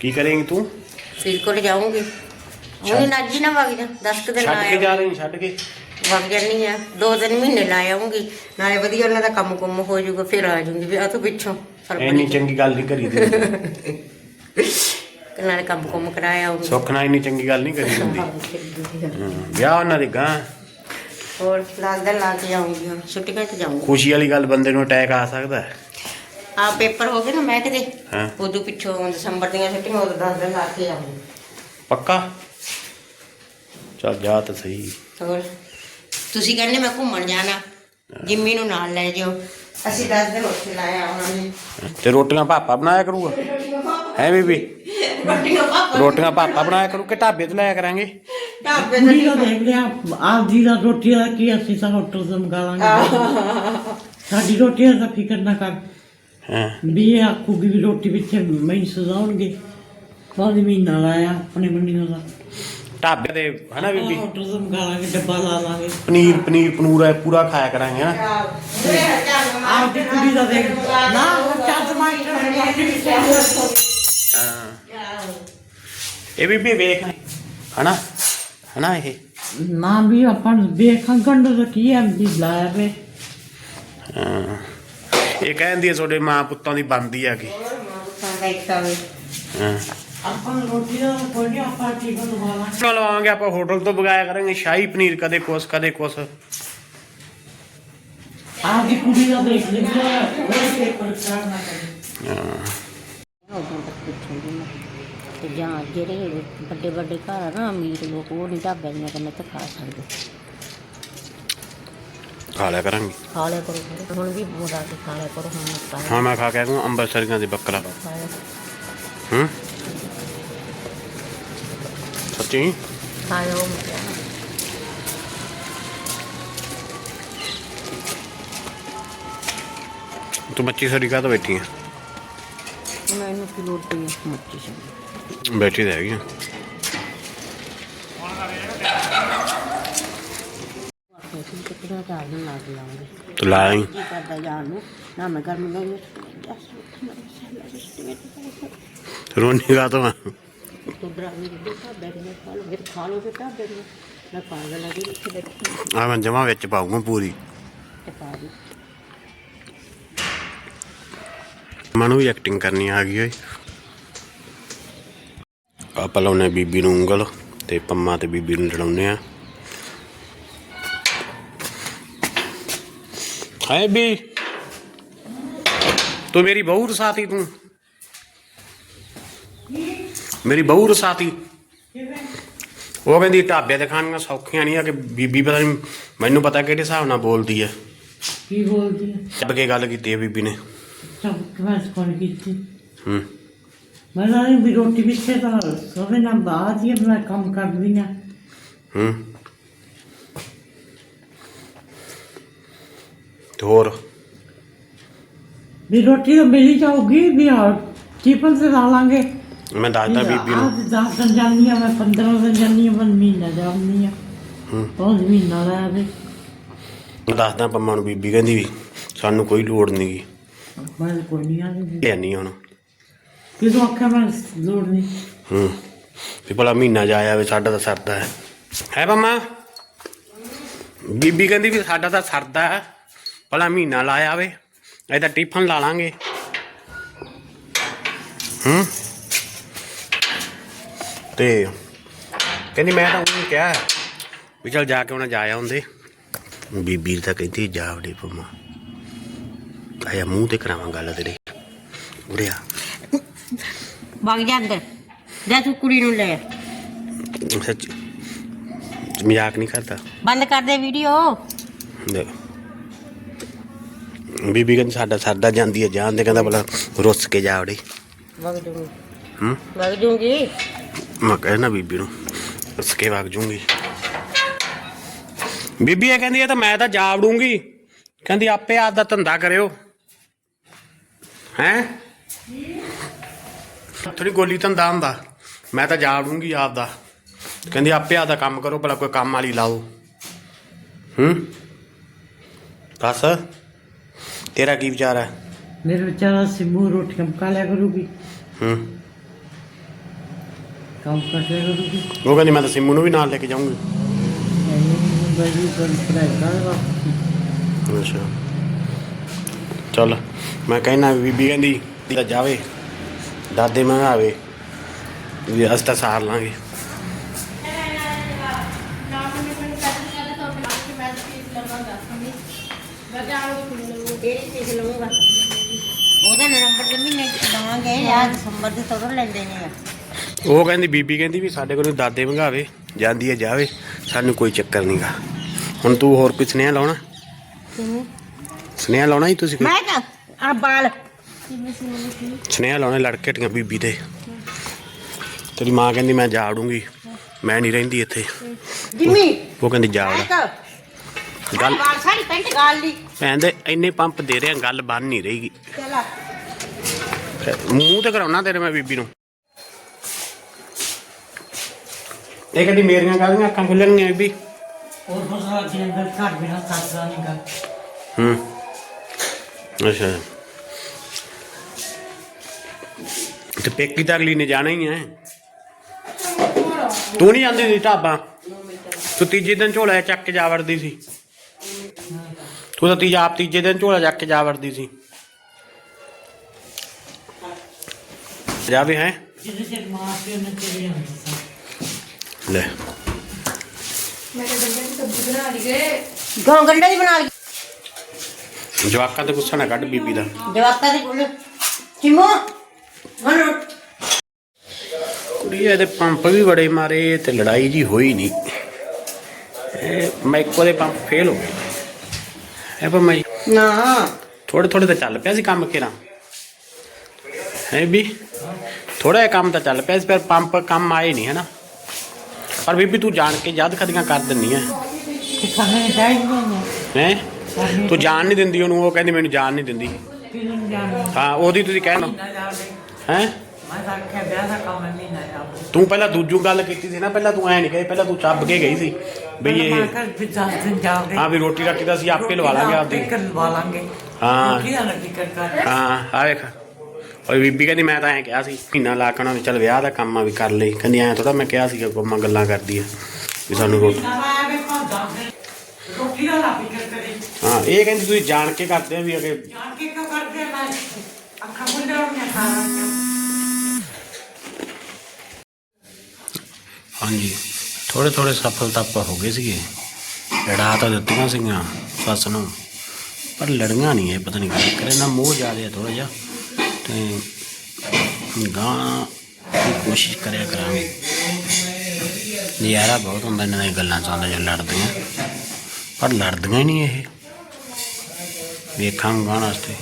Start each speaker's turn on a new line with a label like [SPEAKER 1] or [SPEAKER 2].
[SPEAKER 1] ਕੀ ਕਰੇਂਗੀ ਤੂੰ?
[SPEAKER 2] ਫਿਰ ਕੋਲ ਜਾਊਂਗੀ। ਉਹਨੇ ਨੱਜ ਨਾ ਵਗ ਜਾ 10 ਕੁ ਦਿਨ
[SPEAKER 1] ਛੱਡ ਕੇ ਜਾ ਰਹੀ ਛੱਡ ਕੇ।
[SPEAKER 2] ਵਗ ਜਾਨੀ ਆ ਦੋ ਤਿੰਨ ਮਹੀਨੇ ਲਾ ਆਉਂਗੀ ਨਾਲੇ ਵਧੀਆ ਉਹਨਾਂ ਦਾ ਕੰਮ ਕੁੰਮ ਹੋ ਜਾਊਗਾ ਫਿਰ ਆ ਜਾਊਂਗੀ। ਵੀ ਆ ਤੋਂ ਪਿੱਛੋਂ
[SPEAKER 1] ਇੰਨੀ ਚੰਗੀ ਗੱਲ ਨਹੀਂ ਕਰੀ ਦੀ
[SPEAKER 2] ਨਾਲੇ ਕੰਮ ਕੁੰਮ ਕਰਾਇਆ ਆਉਂਗੀ
[SPEAKER 1] ਸੁੱਖ ਨਾਲ ਇੰਨੀ ਚੰਗੀ ਗੱਲ ਨਹੀਂ ਕਰੀ ਹੁੰਦੀ ਹਮ, ਵਿਆਹ ਉਹਨਾਂ ਦੇ ਗਾਂ
[SPEAKER 2] ਹੋਰ ਲਾਲ ਦਾ ਲਾ ਕੇ ਹੁਣ ਛੁੱਟੀਆਂ ਤੇ ਜਾਊਂਗੀ।
[SPEAKER 1] ਖੁਸ਼ੀ ਵਾਲੀ ਗੱਲ ਬੰਦੇ ਨੂੰ ਅਟੈਕ ਆ ਸਕਦਾ। ਹੈ।
[SPEAKER 2] ਆ ਪੇਪਰ ਹੋ ਗਏ ਨਾ ਮੈਂ ਕਿਤੇ?
[SPEAKER 1] ਹਾਂ?
[SPEAKER 2] ਉਦੋਂ ਪਿੱਛੋਂ ਦਸੰਬਰ ਦੀਆਂ ਛੁੱਟੀਆਂ ਉਦੋਂ 10 ਦਿਨ ਲਾ ਕੇ ਆਉਂਗੀ
[SPEAKER 1] ਪੱਕਾ? ਚੱਲ ਜਾ ਤਾਂ ਸਹੀ।
[SPEAKER 2] ਹੋਰ? ਤੁਸੀਂ ਕਹਿੰਦੇ ਮੈਂ ਘੁੰਮਣ ਜਾਣਾ। ਜਿੰਮੀ ਨੂੰ ਨਾਲ ਲੈ ਜਾਓ। ਅਸੀਂ 10 ਦਿਨ ਉੱਥੇ ਲਾਇਆ ਆਵਾਂਗੇ
[SPEAKER 1] ਤੇ ਰੋਟੀਆਂ ਪਾਪਾ ਬਣਾਇਆ ਕਰੂਗਾ? ਹੈ ਬੀਬੀ?
[SPEAKER 2] ਰੋਟੀਆਂ ਪਾਪਾ
[SPEAKER 1] ਰੋਟੀਆਂ ਪਾਪਾ ਬਣਾਇਆ ਕਰੂ ਕਿ ਢਾਬੇ ਤੋਂ ਲਾਇਆ ਕਰਾਂਗੇ?
[SPEAKER 2] ਢਾਬੇ ਤੋਂ
[SPEAKER 3] ਦਾ ਦੇਖ ਲਿਆ ਆਪ ਜੀ ਦਾ ਰੋਟੀ ਦਾ ਕੀ ਅਸੀਂ ਤਾਂ ਹੋਟਲ ਤੋਂ ਮੰਗਾ ਲਾਂਗੇ ਸਾਡੀ ਰੋਟੀ ਦਾ ਫਿਕਰ ਨਾ ਕਰ।
[SPEAKER 1] ਹਾਂ।
[SPEAKER 3] ਵੀ ਇਹ ਆਖੂਗੀ ਵੀ ਰੋਟੀ ਪਿੱਛੇ ਮੈਨੂੰ ਸਜ਼ਾਉਣਗੇ। ਬਾਅਦ ਮਹੀਨਾ ਲਾਇਆ ਆਪਣੇ ਮੰਡੀਆਂ ਦਾ।
[SPEAKER 1] ਢਾਬੇ ਤੇ ਹਨਾ ਬੀਬੀ?
[SPEAKER 3] ਹੋਟਲ ਤੋਂ ਮੰਗਾ ਲਾਂਗੇ ਡੱਬਾ ਲਾ ਲਾਂਗੇ।
[SPEAKER 1] ਪਨੀਰ ਪਨੀਰ ਪਨੂਰ ਹੈ ਪੂਰਾ ਖਾਇਆ ਕਰਾਂਗੇ ਹਨਾ?
[SPEAKER 3] ਆਪ ਦੀ ਕੁੜੀ ਦਾ ਦੇਖ। ਨਾ ਉਹ ਚੱਜ ਮਾਸਟਰ
[SPEAKER 1] ਹਾਂ। ਇਹ ਬੀਬੀ ਵੇਖ ਹਨਾ? ਹਨਾ ਇਹ?
[SPEAKER 3] ਨਾ ਵੀ ਆਪਾਂ ਵੇਖਾਂ ਗੰਢ ਦਾ ਕੀ ਹੈ ਵੀ ਲਾਇਆ ਵੇ।
[SPEAKER 1] ਹਾਂ। ਇਹ ਕਹਿੰਦੀ ਹੈ ਤੁਹਾਡੇ ਮਾਂ ਪੁੱਤਾਂ ਦੀ ਬੰਦੀ ਆ ਕਿ? ਹਾਂ।
[SPEAKER 3] ਆਪਾਂ ਨੂੰ ਰੋਟੀ ਦਾ ਕੋਈ ਨਹੀਂ ਆਪਾਂ
[SPEAKER 1] ਹੋਟਲ ਤੋਂ ਬਗਾਇਆ ਕਰਾਂਗੇ ਸ਼ਾਹੀ ਪਨੀਰ ਕਦੇ ਕੁਛ ਕਦੇ ਕੁਛ।
[SPEAKER 3] ਆਪ ਦੀ ਕੁੜੀ ਦਾ ਦੇਖ ਲਿਆ ਉਹ ਪੇਪਰ ਖਰਾਬ ਨਾ ਕਰੇ।
[SPEAKER 1] ਹਾਂ।
[SPEAKER 2] ਤੇ ਜਾਂ ਜਿਹੜੇ ਵੱਡੇ ਵੱਡੇ ਘਰ ਆ ਨਾ ਅਮੀਰ ਲੋਕ ਉਹ ਨਹੀਂ ਢਾਬੇ ਦੀਆਂ ਕੰਨੇ ਤੇ ਖਾ ਸਕਦੇ।
[SPEAKER 1] ਖਾ ਲਿਆ ਕਰਾਂਗੇ।
[SPEAKER 2] ਖਾ ਲਿਆ ਕਰੋ ਫਿਰ। ਹੁਣ ਵੀ ਬੋਲਾ ਕੇ ਖਾ ਲਿਆ ਕਰੋ ਹੁਣ ਮਤ ਖਾ
[SPEAKER 1] ਹਾਂ ਮੈਂ ਖਾ ਕੇ ਆਇਆ ਅੰਬਰਸਰੀਆਂ ਦੇ ਬੱਕਰਾ।
[SPEAKER 2] ਲਿਆ
[SPEAKER 1] ਹੂੰ? ਸੱਚੀ?
[SPEAKER 2] ਖਾ ਲਿਆ ਉਹ ਮਤ
[SPEAKER 1] ਤੂੰ ਮੱਛੀ ਸਰੀ ਕਾ ਤਾਂ ਬੈਠੀ ਆ?
[SPEAKER 2] ਉਹਨਾਂ ਇਹਨੂੰ ਕੀ ਲੋੜ ਪਈ ਹੈ ਮੱਛੀ ਸੀ
[SPEAKER 1] ਬੈਠੀ ਤਾਂ ਹੈਗੀ ਆ।
[SPEAKER 2] ਅਸੀਂ ਕਿਤਨਾ ਚਾਰ ਦਿਨ ਲੱਗ ਲਾਂਗੇ
[SPEAKER 1] ਤੂੰ ਲਾ ਆਈ?
[SPEAKER 2] ਕੀ ਕਰਦਾ ਜਾਣ ਨੂੰ? ਨਾ ਮੈਂ ਗਰਮੀ ਨਾਲ
[SPEAKER 1] ਰੋਣੀ ਗਾ ਤੋਂ
[SPEAKER 2] ਤੂੰ ਡਰਾ ਨਹੀਂ ਦੇ ਢਾਬੇ ਦੇ ਖਾ ਲਓ ਫਿਰ ਖਾ ਲਓ ਫਿਰ ਢਾਬੇ ਦੇ ਮੈਂ ਪਾਗਲ ਲੱਗੀ ਇੱਥੇ ਬੈਠੀ
[SPEAKER 1] ਆ। ਮੈਂ ਜਮਾ ਵਿੱਚ ਪਾਉਂਗਾ ਪੂਰੀ।
[SPEAKER 2] ਤੇ ਪਾ ਦੀ।
[SPEAKER 1] ਮਨੂੰ ਵੀ ਐਕਟਿੰਗ ਕਰਨੀ ਆ ਗਈ ਓਏ। ਆਪਾਂ ਲਾਉਨੇ ਬੀਬੀ ਨੂੰ ਉਂਗਲ ਤੇ ਪੰਮਾ ਤੇ ਬੀਬੀ ਨੂੰ ਲੜਾਉਨੇ ਆ ਹਾਏ ਬੀ ਤੂੰ ਮੇਰੀ ਬਹੂ ਰਸਾਤੀ ਤੂੰ। ਮੇਰੀ ਬਹੂ ਰਸਾਤੀ। ਉਹ ਕਹਿੰਦੀ ਢਾਬੇ ਤੇ ਖਾਣੀਆਂ ਸੌਖੀਆਂ ਨਹੀਂ ਆ ਕਿ ਬੀਬੀ ਪਤਾ ਨਹੀਂ ਮੈਨੂੰ ਪਤਾ ਕਿਹੜੇ ਹਿਸਾਬ ਨਾਲ ਬੋਲਦੀ ਹੈ
[SPEAKER 3] ਕੀ ਬੋਲਦੀ ਹੈ
[SPEAKER 1] ਚੱਬ ਕੇ ਗੱਲ ਕੀਤੀ ਹੈ ਬੀਬੀ ਨੇ।
[SPEAKER 3] ਸਭ ਕਵਾਸ ਕੋਲ ਕੀਤੀ।
[SPEAKER 1] ਹੂੰ।
[SPEAKER 3] ਮੈਂ ਨਹੀਂ ਵੀ ਰੋਟੀ ਪਿੱਛੇ ਤਾਂ ਸੋਵੇ ਨਾ ਬਾਤ ਹੀ ਮੈਂ ਕੰਮ ਕਰਦੀ ਨਾ
[SPEAKER 1] ਹੂੰ। ਤੇ ਹੋਰ?
[SPEAKER 3] ਵੀ ਰੋਟੀ ਤਾਂ ਮਿਲੀ ਜਾਊਗੀ ਵੀ ਆ ਟਿਫਨ ਤੇ ਲਾ ਲਾਂਗੇ।
[SPEAKER 1] ਮੈਂ ਦੱਸਦਾ ਬੀਬੀ ਨੂੰ।
[SPEAKER 3] ਆਹ ਦਸ ਦਿਨ ਜਾਂਦੀ ਆ ਮੈਂ 15 ਦਿਨ ਜਾਂਦੀ ਆ ਮੈਂ ਮਹੀਨਾ ਜਾਂਦੀ ਆ।
[SPEAKER 1] ਹੂੰ।
[SPEAKER 3] ਬਹੁਤ ਮਹੀਨਾ ਲਾਇਆ ਵੇ
[SPEAKER 1] ਮੈਂ ਦੱਸਦਾ ਪੰਮਾ ਨੂੰ ਬੀਬੀ ਕਹਿੰਦੀ ਵੀ ਸਾਨੂੰ ਕੋਈ ਲੋੜ ਨਹੀਂਗੀ
[SPEAKER 3] ਮੈਂ ਤਾਂ ਕੋਈ ਨਹੀਂ ਆਉਂਦੀ
[SPEAKER 1] ਇਹ ਨਹੀਂ ਹੁਣ।
[SPEAKER 3] ਕਿਦੋਂ ਆਖਿਆ ਮੈਂ ਲੋੜ ਨਹੀਂ
[SPEAKER 1] ਹੂੰ। ਵੀ ਭਲਾ ਮਹੀਨਾ ਜਾਇਆ ਵੇ ਸਾਡਾ ਤਾਂ ਸਰਦਾ ਹੈ। ਹੈ ਪੰਮਾ? ਬੀਬੀ ਕਹਿੰਦੀ ਵੀ ਸਾਡਾ ਤਾਂ ਸਰਦਾ ਹੈ। ਭਲਾ ਮਹੀਨਾ ਲਾਇਆ ਵੇ ਇਹ ਤਾਂ ਟਿਫਨ ਲਾ ਲਾਂਗੇ ਹੂੰ ਤੇ ਕਹਿੰਦੀ ਮੈਂ ਤਾਂ ਉਹਨੂੰ ਕਿਹਾ ਵੀ ਚਲ ਜਾ ਕੇ ਉਹਨਾਂ ਜਾ ਆਉਂਦੇ ਬੀਬੀ ਤਾਂ ਕਹਿੰਦੀ ਜਾ ਵੜੇ ਪੰਮਾ ਆਇਆ ਮੂੰਹ ਤੇ ਕਰਾਵਾਂ ਗੱਲ ਤੇਰੇ ਉਰਿਆ
[SPEAKER 2] ਵਗ ਜਾ ਅੰਦਰ ਜਾ ਤੂੰ ਕੁੜੀ ਨੂੰ ਲੈ
[SPEAKER 1] ਸੱਚ ਮਜ਼ਾਕ ਨਹੀਂ ਕਰਦਾ
[SPEAKER 2] ਬੰਦ ਕਰ ਦੇ ਵੀਡੀਓ
[SPEAKER 1] ਦੇਖ। ਬੀਬੀ ਕਹਿੰਦੀ ਸਾਡਾ ਸਰਦਾ ਜਾਂਦੀ ਹੈ ਜਾਣ ਦੇ ਕਹਿੰਦਾ ਭਲਾ ਰੁੱਸ ਕੇ ਜਾ ਵੜੇ
[SPEAKER 2] ਵਗ ਜੂਗੀ।
[SPEAKER 1] ਹੂੰ?
[SPEAKER 2] ਵਗ ਜੂਗੀ?
[SPEAKER 1] ਮੈਂ ਕਹਿਣਾ ਬੀਬੀ ਨੂੰ ਰੁੱਸ ਕੇ ਵਗ ਜੂੰਗੀ। ਬੀਬੀ ਇਹ ਕਹਿੰਦੀ ਇਹ ਤਾਂ ਮੈਂ ਤਾਂ ਜਾ ਵੜੂੰਗੀ। ਕਹਿੰਦੀ ਆਪੇ ਆਪ ਦਾ ਧੰਦਾ ਕਰਿਓ। ਹੈ? ਥੋੜੀ ਗੋਲੀ ਧੰਦਾ ਹੁੰਦਾ। ਮੈਂ ਤਾਂ ਜਾ ਵੜੂੰਗੀ ਆਪ ਦਾ ਕਹਿੰਦੀ ਆਪੇ ਆਪ ਦਾ ਕੰਮ ਕਰੋ ਭਲਾ ਕੋਈ ਕੰਮ ਵਾਲੀ ਲਾਓ। ਹੂੰ? ਦੱਸ। ਤੇਰਾ ਕੀ ਵਿਚਾਰ ਹੈ
[SPEAKER 3] ਮੇਰੇ ਵਿਚਾਰਾ ਸਿਮੂ ਰੋਟੀਆਂ ਪਕਾ ਲਿਆ ਕਰੂਗੀ।
[SPEAKER 1] ਹੂੰ।
[SPEAKER 3] ਕੰਮ ਕਰਦੇ ਰਹੋਗੇ
[SPEAKER 1] ਉਹ ਕਹਿੰਦੀ ਮੈਂ ਤਾਂ ਸਿੰਮੂ ਨੂੰ ਵੀ ਨਾਲ ਲੈ ਕੇ ਜਾਊਂਗੀ।
[SPEAKER 3] ਬਈ ਕੋਈ ਪ੍ਰੈਗਾ ਵਾ
[SPEAKER 1] ਅੱਛਾ। ਚੱਲ ਮੈਂ ਕਹਿਣਾ ਬੀਬੀ ਕਹਿੰਦੀ ਤਾਂ ਜਾਵੇ ਦਾਦੇ ਮੰਗਾਵੇ ਵੀ ਅਸੀਂ ਤਾਂ ਸਾਰ ਲਾਂਗੇ।
[SPEAKER 2] ਕਿਹੜੀ ਚੀਜ਼ ਲਵਾਂਗਾ ਉਹਦਾ ਨਵੰਬਰ ਦੇ ਮਹੀਨੇ ਚ ਦਵਾਂਗੇ ਆ ਦਸੰਬਰ ਦੇ ਤੋੜ ਲੈਂਦੇ ਨੇ ਆ।
[SPEAKER 1] ਉਹ ਕਹਿੰਦੀ ਬੀਬੀ ਕਹਿੰਦੀ ਵੀ ਸਾਡੇ ਕੋਲ ਦਾਦੇ ਮੰਗਾਵੇ ਜਾਂਦੀ ਹੈ ਜਾਵੇ ਸਾਨੂੰ ਕੋਈ ਚੱਕਰ ਨਹੀਂਗਾ ਹੁਣ ਤੂੰ ਹੋਰ ਕੋਈ ਸੁਨੇਹਾ ਲਾਉਣਾ? ਸੁਨੇਹਾ ਲਾਉਣਾ ਹੀ ਤੁਸੀਂ ਕੋਈ?
[SPEAKER 2] ਮੈਂ ਤਾਂ ਆ ਬਾਲ।
[SPEAKER 1] ਸੁਨੇਹਾ ਲਾਉਣਾ ਲੜਕੇਟੀਆਂ ਬੀਬੀ ਤੇ ਤੇਰੀ ਮਾਂ ਕਹਿੰਦੀ ਮੈਂ ਜਾ ਵੜੂੰਗੀ ਮੈਂ ਨਹੀਂ ਰਹਿੰਦੀ ਇੱਥੇ।
[SPEAKER 2] ਜਿੰਮੀ
[SPEAKER 1] ਉਹ ਕਹਿੰਦੀ ਜਾ।
[SPEAKER 2] ਗੱਲ
[SPEAKER 1] ਗੱਲ
[SPEAKER 2] ਸਾਰੀ ਪੈਂਟ ਗਾਲ ਲਈ।
[SPEAKER 1] ਕਹਿੰਦੇ ਇੰਨੇ ਪੰਪ ਦੇ ਰਿਆ ਗੱਲ ਬਣ ਨਹੀਂ ਰਹੀਗੀ
[SPEAKER 2] ਚਲਾ
[SPEAKER 1] ਮੂੰਹ ਤੇ ਕਰਾਉਣਾ ਤੇਰੇ ਮੈਂ ਬੀਬੀ ਨੂੰ। ਇਹ ਕਹਿੰਦੀ ਮੇਰੀਆਂ ਕਾਹਦੀਆਂ ਅੱਖਾਂ ਖੁੱਲਣਗੀਆਂ ਬੀਬੀ?
[SPEAKER 3] ਉਹ ਫਸਲਾ ਦੇ ਅੰਦਰ ਘਰ ਬਿਨਾ ਸਾਸਰਾ ਨਹੀਂ ਗਾ।
[SPEAKER 1] ਹੂੰ। ਅੱਛਾ। ਤੇ ਪੇਕੀ ਤਾਂ ਅਗਲੀ ਨੇ ਜਾਣਾ ਹੀ ਹੈ ਤੂੰ ਨਹੀਂ ਜਾਂਦੀ ਸੀ ਢਾਬਾ? ਤੂੰ ਤੀਜੇ ਦਿਨ ਝੋਲਾ ਚੱਕ ਕੇ ਜਾ ਵੜਦੀ ਸੀ। ਤੂੰ ਤਾਂ ਤੀਜਾ ਆਪ ਤੀਜੇ ਦਿਨ ਝੋਲਾ ਚੱਕ ਕੇ ਜਾ ਵੜਦੀ ਸੀ। ਜਾਵੇ ਹੈ।
[SPEAKER 3] ਜਿਹਦੇ ਚ ਮਾਂ ਪਿਓ ਨੇ ਚਲੇ ਜਾਂਦਾ ਸੀ।
[SPEAKER 1] ਲੈ।
[SPEAKER 2] ਗੋਂ ਗੰਡੇ ਦੀ ਬਣਾ ਲਈ।
[SPEAKER 1] ਜਵਾਕਾਂ ਤੇ ਗੁੱਸਾ ਨਾ ਕੱਢ ਬੀਬੀ ਦਾ।
[SPEAKER 2] ਜਵਾਕਾਂ ਦੇ ਕੋਲ। ਚਿਮੋ ਮਨ
[SPEAKER 1] ਕੁੜੀ ਇਹਦੇ ਪੰਪ ਵੀ ਬੜੇ ਮਾਰੇ ਤੇ ਲੜਾਈ ਜੀ ਹੋਈ ਨਹੀਂ। ਇਹ ਮਾਈਕੋ ਦੇ ਪੰਪ ਫੇਲ ਹੋ ਗਏ। ਪਰ ਮੈਂ
[SPEAKER 2] ਨਾ।
[SPEAKER 1] ਥੋੜੇ ਥੋੜੇ ਤਾਂ ਚੱਲ ਪਿਆ ਸੀ ਕੰਮ ਕਿਰਾਂ। ਹੈ ਵੀ ਥੋੜਾ ਜਿਹਾ ਕੰਮ ਤਾਂ ਚੱਲ ਪਿਆ ਸੀ ਪਰ ਪੰਪ ਕੰਮ ਆਏ ਨਹੀਂ ਹਨਾ? ਪਰ ਬੀਬੀ ਤੂੰ ਜਾਣ ਕੇ ਯਾਦ ਖਦੀਆਂ ਕਰ ਦਿੰਨੀ
[SPEAKER 3] ਨੇ
[SPEAKER 1] ਹੈ? ਤੂੰ ਜਾਣ ਨਹੀਂ ਦਿੰਦੀ ਉਹਨੂੰ ਉਹ ਕਹਿੰਦੀ ਮੈਨੂੰ ਜਾਣ ਨਹੀਂ ਦਿੰਦੀ। ਹਾਂ ਉਹਦੀ ਤੁਸੀਂ ਕਹਿਣਾ
[SPEAKER 3] ਨਾ
[SPEAKER 1] ਹੈ?
[SPEAKER 3] ਮੈਂ ਤਾਂ ਆਖਿਆ ਵਿਆਹ ਦਾ ਕੰਮ ਨਹੀਂ ਨਾ ਜਾਵੇ
[SPEAKER 1] ਤੂੰ ਪਹਿਲਾਂ ਦੂਜੂ ਗੱਲ ਕੀਤੀ ਸੀ ਨਾ ਪਹਿਲਾਂ ਤੂੰ ਐ ਨਹੀਂ ਕਹੀ ਪਹਿਲਾਂ ਤੂੰ ਚੱਬ ਕੇ ਗਈ ਸੀ
[SPEAKER 3] ਮੈਂ
[SPEAKER 1] ਇਹ
[SPEAKER 3] ਵੀ ਦਸ ਦਿਨ
[SPEAKER 1] ਹਾਂ ਵੀ ਰੋਟੀ ਰਾਟੀ ਦਾ ਅਸੀਂ ਆਪੇ ਲਵਾ ਲਾਂਗੇ ਆਪਦੀ।
[SPEAKER 3] ਆਪੇ ਲਵਾ ਲਾਂਗੇ।
[SPEAKER 1] ਹਾਂ।
[SPEAKER 3] ਕੀ ਨਾ ਫਿਕਰ ਕਰ।
[SPEAKER 1] ਹਾਂ ਆ ਵੇਖ। ਓਏ ਬੀਬੀ ਕਹਿੰਦੀ ਮੈਂ ਤਾਂ ਐਂ ਕਿਹਾ ਸੀ ਮਹੀਨਾ ਲਾ ਕੇ ਨੇ ਚੱਲ ਵਿਆਹ ਦਾ ਕੰਮ ਆ ਵੀ ਕਰ ਲਈ। ਕਹਿੰਦੀ ਐਂ ਥੋੜਾ ਮੈਂ ਕਿਹਾ ਸੀਗਾ ਕੋਮਾ ਗੱਲਾਂ ਕਰਦੀ ਆ ਵੀ ਸਾਨੂੰ ਰੋਟੀ
[SPEAKER 3] ਨਾ ਆਵੇ ਪਾ ਦਸ ਦਿਨ। ਰੋਟੀ ਦਾ ਨਾ ਫਿਕਰ ਕਰੇ।
[SPEAKER 1] ਹਾਂ ਇਹ ਕਹਿੰਦੀ ਤੁਸੀਂ ਜਾਣ ਕੇ ਕਰਦੇ ਆ ਵੀ ਅਗੇ
[SPEAKER 3] ਜਾਣ ਕੇ ਕਿਉਂ ਕਰਦੇ ਮੈਂ ਅੱਖਾਂ ਮੁੰਡੇ ਹੋਣੀਆਂ ਖਾਣਾ
[SPEAKER 1] ਹਾਂਜੀ। ਥੋੜੇ ਥੋੜੇ ਸਫਲ ਤਾਂ ਆਪਾਂ ਹੋ ਗਏ ਸੀਗੇ। ਲੜਾ ਤਾਂ ਦਿੱਤੀਆਂ ਸੀਗੀਆਂ ਸੱਸ ਨੂੰ। ਪਰ ਲੜੀਆਂ ਨਹੀਂ ਇਹ, ਪਤਾ ਨਹੀਂ ਕੀ ਕਰੇ। ਨਾ ਮੋਹ ਜ਼ਿਆਦਾ ਥੋੜਾ ਜਿਹਾ। ਤੇ ਗਾਂ ਦੀ ਕੋਸ਼ਿਸ਼ ਕਰਿਆ ਕਰਾਂਗੇ। ਨਜ਼ਾਰਾ ਬਹੁਤ ਹੁੰਦਾ, ਇਹਨਾਂ ਦੀਆਂ ਗੱਲਾਂ ਚਾਹੁੰਦੇ ਜੋ ਲੜਦੀਆਂ। ਪਰ ਲੜਦੀਆਂ ਹੀ ਨਹੀਂ ਇਹ। ਵੇਖਾਂਗੇ ਗਾਣ ਵਾਸਤੇ।